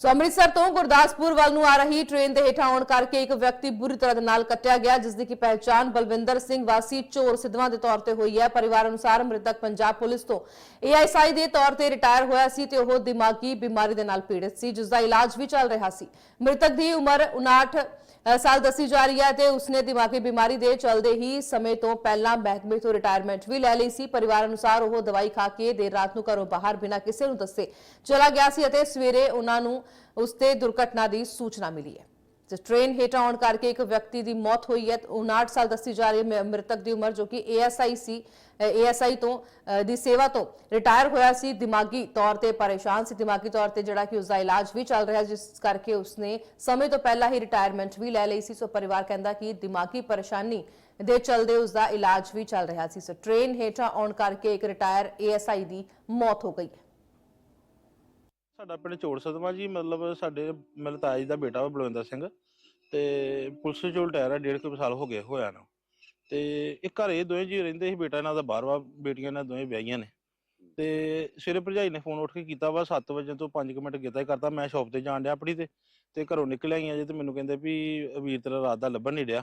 ਸੋ ਅੰਮ੍ਰਿਤਸਰ ਤੋਂ ਗੁਰਦਾਸਪੁਰ ਵੱਲ ਨੂੰ ਆ ਰਹੀ ਟ੍ਰੇਨ ਦੇ ਹੇਠਾਂ ਆਉਣ ਕਰਕੇ ਇੱਕ ਵਿਅਕਤੀ ਬੁਰੀ ਤਰ੍ਹਾਂ ਦੇ ਨਾਲ ਕੱਟਿਆ ਗਿਆ, ਜਿਸ ਦੀ ਕਿ ਪਹਿਚਾਣ ਬਲਵਿੰਦਰ ਸਿੰਘ ਵਾਸੀ ਚੋਰ ਸਿੱਧਵਾਂ ਦੇ ਤੌਰ ਤੇ ਹੋਈ ਹੈ। ਪਰਿਵਾਰ ਅਨੁਸਾਰ ਮ੍ਰਿਤਕ ਪੰਜਾਬ ਪੁਲਿਸ ਤੋਂ ਏਐਸਆਈ ਦੇ ਤੌਰ ਤੇ ਰਿਟਾਇਰ ਹੋਇਆ ਸੀ ਤੇ ਉਹ ਦਿਮਾਗੀ ਬਿਮਾਰੀ ਦੇ ਨਾਲ ਪੀੜਤ ਸੀ ਜਿਸ ਦਾ ਇਲਾਜ ਵੀ ਚੱਲ ਰਿਹਾ ਸੀ। ਮ੍ਰਿਤਕ ਦੀ ਉਮਰ 59 ਸਾਲ ਦੱਸੀ ਜਾ ਰਹੀ ਹੈ ਤੇ ਉਸਨੇ ਦਿਮਾਗੀ ਬਿਮਾਰੀ ਦੇ ਚਲਦੇ ਹੀ ਸਮੇਂ ਤੋਂ ਪਹਿਲਾਂ ਮਹਿਕਮੇ ਤੋਂ ਰਿਟਾਇਰਮੈਂਟ ਵੀ ਲੈ ਲਈ ਸੀ। ਪਰਿਵਾਰ ਅਨੁਸਾਰ ਉਹ ਦਵਾਈ ਖਾ ਕੇ ਦੇਰ ਰਾਤ ਨੂੰ ਘਰੋਂ ਬਾਹਰ ਬਿਨਾਂ ਕਿਸੇ ਨੂੰ ਦੱਸੇ ਚਲਾ ਗਿਆ ਸੀ ਅਤੇ ਸਵੇਰੇ ਉਹਨਾਂ ਨੂੰ ਉਸ ਤੇ ਦੁਰਘਟਨਾ ਦੀ ਸੂਚਨਾ ਮਿਲੀ ਹੈ। ਤੇ ਟ੍ਰੇਨ ਹੇਠਾਂ ਆਉਣ ਕਰਕੇ ਇੱਕ ਵਿਅਕਤੀ ਦੀ ਮੌਤ ਹੋਈ ਹੈ। 59 ਸਾਲ ਦੱਸੀ ਜਾ ਰਹੀ ਹੈ ਮ੍ਰਿਤਕ ਦੀ ਉਮਰ ਜੋ ਕਿ ਏਐਸਆਈ ਸੀ। ਏਐਸਆਈ ਤੋਂ ਦੀ ਸੇਵਾ ਤੋਂ ਰਿਟਾਇਰ ਹੋਇਆ ਸੀ। ਦਿਮਾਗੀ ਤੌਰ ਤੇ ਪਰੇਸ਼ਾਨ ਸੀ। ਦਿਮਾਗੀ ਤੌਰ ਤੇ ਜਿਹੜਾ ਕਿ ਉਸ ਦਾ ਇਲਾਜ ਵੀ ਚੱਲ ਰਿਹਾ ਜਿਸ ਕਰਕੇ ਉਸਨੇ ਸਮੇਂ ਤੋਂ ਪਹਿਲਾਂ ਹੀ ਰਿਟਾਇਰਮੈਂਟ ਵੀ ਲੈ ਲਈ ਸੀ। ਸੋ ਪਰਿਵਾਰ ਕਹਿੰਦਾ ਕਿ ਦਿਮਾਗੀ ਪਰੇਸ਼ਾਨੀ ਦੇ ਚਲਦੇ ਉਸ ਦਾ ਇਲਾਜ ਵੀ ਚੱਲ ਰਿਹਾ ਸੀ। ਸੋ ਟ੍ਰੇਨ ਹੇਠਾਂ ਆਉਣ ਕਰਕੇ ਇੱਕ ਰਿਟਾਇਰ ਏਐਸਆਈ ਦੀ ਮੌਤ ਹੋ ਗਈ। ਹੈ ਸਾਡਾ ਪਿੰਡ ਚੋੜ ਸਦਮਾ ਜੀ, ਮਤਲਬ ਸਾਡੇ ਮੇਰੇ ਤਾਇਆ ਜੀ ਦਾ ਬੇਟਾ ਵਾ ਬਲਵਿੰਦਰ ਸਿੰਘ ਤੇ ਪੁਲਿਸ ਚੋਂ ਰਿਟਾਇਰ ਆ, ਡੇਢ ਕੁ ਸਾਲ ਹੋ ਗਏ ਹੋਇਆ ਨਾ। ਤੇ ਇਹ ਘਰ ਇਹ ਦੋਵੇਂ ਜੀ ਰਹਿੰਦੇ ਸੀ, ਬੇਟਾ ਇਹਨਾਂ ਦਾ ਬਾਹਰ ਵਾ ਬੇਟੀਆਂ ਇਹਨਾਂ ਦੋਵੇਂ ਵਿਆਹੀਆਂ ਨੇ। ਤੇ ਸਵੇਰੇ ਭਰਜਾਈ ਨੇ ਫੋਨ ਉੱਠ ਕੇ ਕੀਤਾ ਵਾ 7 ਵਜੇ ਤੋਂ 5 ਮਿੰਟ ਕੀਤਾ ਹੀ ਕਰਤਾ, ਮੈਂ ਸ਼ਾਪ ਤੇ ਜਾਣ ਡਿਆ ਆਪਣੀ ਤੇ ਤੇ ਘਰੋਂ ਨਿਕਲ ਆਈਆਂ ਜੇ ਤੇ ਮੈਨੂੰ ਕਹਿੰਦੇ ਵੀ ਵੀਰ ਤੇਰਾ ਰਾਤ ਦਾ ਲੱਭਣ ਨਹੀਂ ਡਿਆ।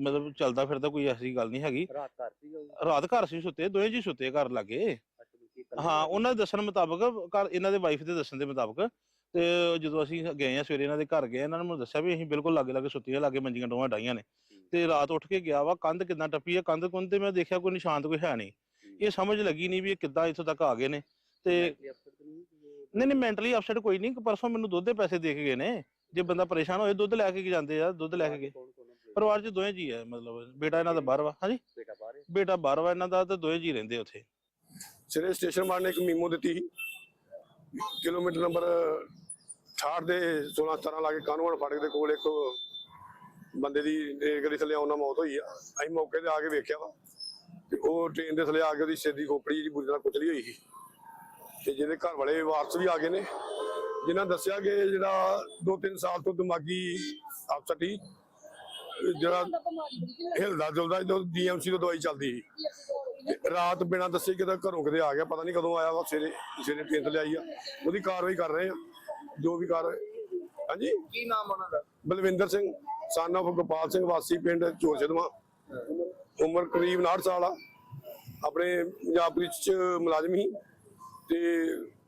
ਮਤਲਬ ਚੱਲਦਾ ਫਿਰਦਾ ਕੋਈ ਐਸੀ ਗੱਲ ਨਹੀਂ ਹੈਗੀ। ਰਾਤ ਘਰ ਸੀ ਉਹ? ਰਾਤ ਘਰ ਸੀ ਸੁੱਤੇ ਦੋਵੇਂ ਜੀ ਸੁੱਤੇ ਘਰ ਲੱਗੇ। ਹਾਂ ਉਹਨਾਂ ਦੇ ਦੱਸਣ ਮੁਤਾਬਕ ਘਰ ਇਹਨਾਂ ਦੇ ਵਾਈਫ ਦੇ ਦੱਸਣ ਦੇ ਮੁਤਾਬਕ ਤੇ ਜਦੋਂ ਅਸੀਂ ਗਏ ਆ ਸਵੇਰੇ ਇਹਨਾਂ ਦੇ ਘਰ ਗਏ ਇਹਨਾਂ ਨੇ ਮੈਨੂੰ ਦੱਸਿਆ ਵੀ ਅਸੀਂ ਬਿਲਕੁਲ ਲਾਗੇ ਲਾਗੇ ਸੁੱਤੀਆਂ ਲਾਗੇ ਮੰਜੀਆਂ ਡੋਹਾਂ ਡਾਈਆਂ ਨੇ। ਤੇ ਰਾਤ ਉੱਠ ਕੇ ਗਿਆ ਵਾ ਕੰਧ ਕਿੱਦਾਂ ਟੱਪੀ ਆ ਕੰਧ ਕੁੰਧ ਤੇ ਮੈਂ ਦੇਖਿਆ ਕੋਈ ਨਿਸ਼ਾਨ ਤਾਂ ਕੋਈ ਹੈ ਨਹੀਂ। ਇਹ ਸਮਝ ਲੱਗੀ ਨਹੀਂ ਵੀ ਇਹ ਕਿੱਦਾਂ ਇੱਥੋਂ ਤੱਕ ਆ ਗਏ ਨੇ। ਤੇ ਨਹੀਂ ਨਹੀਂ ਮੈਂਟਲੀ ਅਪਸੈਟ ਕੋਈ ਨਹੀਂ ਪਰਸੋਂ ਮੈਨੂੰ ਦੁੱਧ ਦੇ ਪੈਸੇ ਦੇ ਕੇ ਗਏ ਨੇ। ਜੇ ਬੰਦਾ ਪਰੇਸ਼ਾਨ ਹੋਏ ਦੁੱਧ ਲੈ ਕੇ ਜਾਂਦੇ ਆ ਦੁੱਧ ਲੈ ਕੇ ਗਏ। ਪਰਿਵਾਰ 'ਚ ਦੋਵੇਂ ਜੀ ਆ ਮਤਲਬ ਬੇਟਾ ਇਹਨਾਂ ਦਾ ਬਾਹਰ ਵਾ ਹਾਂਜੀ? ਬੇਟਾ ਬਾਹਰ ਹੈ ਬੇਟਾ ਬਾਹਰ ਵਾ ਇਹਨਾਂ ਦਾ ਤੇ ਦੋਵੇਂ ਜੀ ਰਹਿੰਦੇ ਉੱਥੇ। ਸਵੇਰੇ ਸਟੇਸ਼ਨ ਮਾਰ ਨੇ ਇੱਕ ਮੀਮੋ ਦਿੱਤੀ ਸੀ। ਕਿਲੋਮੀਟਰ ਨੰਬਰ 68 ਦੇ 16 17 ਲਾ ਕੇ ਕਾਨੂੰਨ ਫਾਟਕ ਦੇ ਕੋਲ ਇੱਕ ਬੰਦੇ ਦੀ ਰੇਲ ਗੱਡੀ ਥੱਲੇ ਆਉਣ ਮੌਤ ਹੋਈ ਆ। ਅਸੀਂ ਮੌਕੇ ਤੇ ਆ ਕੇ ਵੇਖਿਆ ਵਾ। ਤੇ ਉਹ ਟ੍ਰੇਨ ਦੇ ਥੱਲੇ ਆ ਕੇ ਉਹਦੀ ਸਿਰ ਦੀ ਖੋਪੜੀ ਜਿਹੜੀ ਬੁਰੀ ਤਰ੍ਹਾਂ ਕੁਚਲੀ ਹੋਈ ਸੀ। ਤੇ ਜਿਹਦੇ ਘਰ ਵਾਲੇ ਵਾਰਸ ਵੀ ਆ ਗਏ ਨੇ। ਜਿਨ੍ਹਾਂ ਦੱਸਿਆ ਕਿ ਜਿਹੜਾ 2-3 ਸਾਲ ਤੋਂ ਦਿਮਾਗੀ ਅਪਸੈਟ ਸੀ ਜਿਹੜਾ ਹਿਲਦਾ ਜੁਲਦਾ ਜਦੋਂ ਡੀਐਮਸੀ ਤੋਂ ਦਵਾਈ ਚੱਲਦੀ ਸੀ। ਰਾਤ ਬਿਨਾਂ ਦੱਸੇ ਕਿਤੇ ਘਰੋਂ ਕਿਤੇ ਆ ਗਿਆ ਪਤਾ ਨਹੀਂ ਕਦੋਂ ਆਇਆ ਵਾ ਸਵੇਰੇ ਸਵੇਰੇ ਟ੍ਰੇਨ ਤੇ ਆ। ਉਹਦੀ ਕਾਰਵਾਈ ਕਰ ਰਹੇ ਆ ਜੋ ਵੀ ਕਰ ਹਾਂਜੀ? ਕੀ ਨਾਮ ਉਹਨਾਂ ਦਾ? ਬਲਵਿੰਦਰ ਸਿੰਘ son of ਗੋਪਾਲ ਸਿੰਘ ਵਾਸੀ ਪਿੰਡ ਸਿਧਵਾਂ ਉਮਰ ਕਰੀਬ 59 ਸਾਲ ਆ। ਆਪਣੇ ਪੰਜਾਬ ਪੁਲਿਸ ਚ ਮੁਲਾਜ਼ਮ ਸੀ। ਤੇ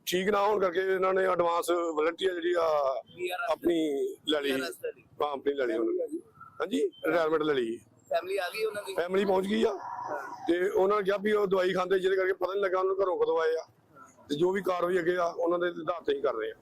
ਠੀਕ ਨਾ ਹੋਣ ਕਰਕੇ ਇਹਨਾਂ ਨੇ ਐਡਵਾਂਸ ਵਲੰਟੀਅਰ ਜਿਹੜੀ ਆ ਆਪਣੀ ਲੈ ਲਈ। ਹਾਂ ਆਪਣੀ ਲੈ ਲਈ ਉਹਨਾਂ ਨੇ। ਹਾਂਜੀ ਰਿਟਾਇਰਮੈਂਟ ਲੈ ਲਈ। ਫੈਮਿਲੀ ਆ ਗਈ ਉਹਨਾਂ ਦੀ? ਫੈਮਿਲੀ ਪਹੁੰਚ ਗਈ ਆ। ਤੇ ਉਹਨਾਂ ਨੇ ਕਿਹਾ ਵੀ ਉਹ ਦਵਾਈ ਖਾਂਦੇ ਜਿਹਦੇ ਕਰਕੇ ਪਤਾ ਨਹੀਂ ਲੱਗਾ ਉਹਨੂੰ ਘਰੋਂ ਕਦੋਂ ਆਏ ਆ। ਤੇ ਜੋ ਵੀ ਕਾਰਵਾਈ ਅੱਗੇ ਆ ਉਹਨਾਂ ਦੇ ਆਧਾਰ ਤੇ ਹੀ ਕਰ ਰਹੇ ਆ।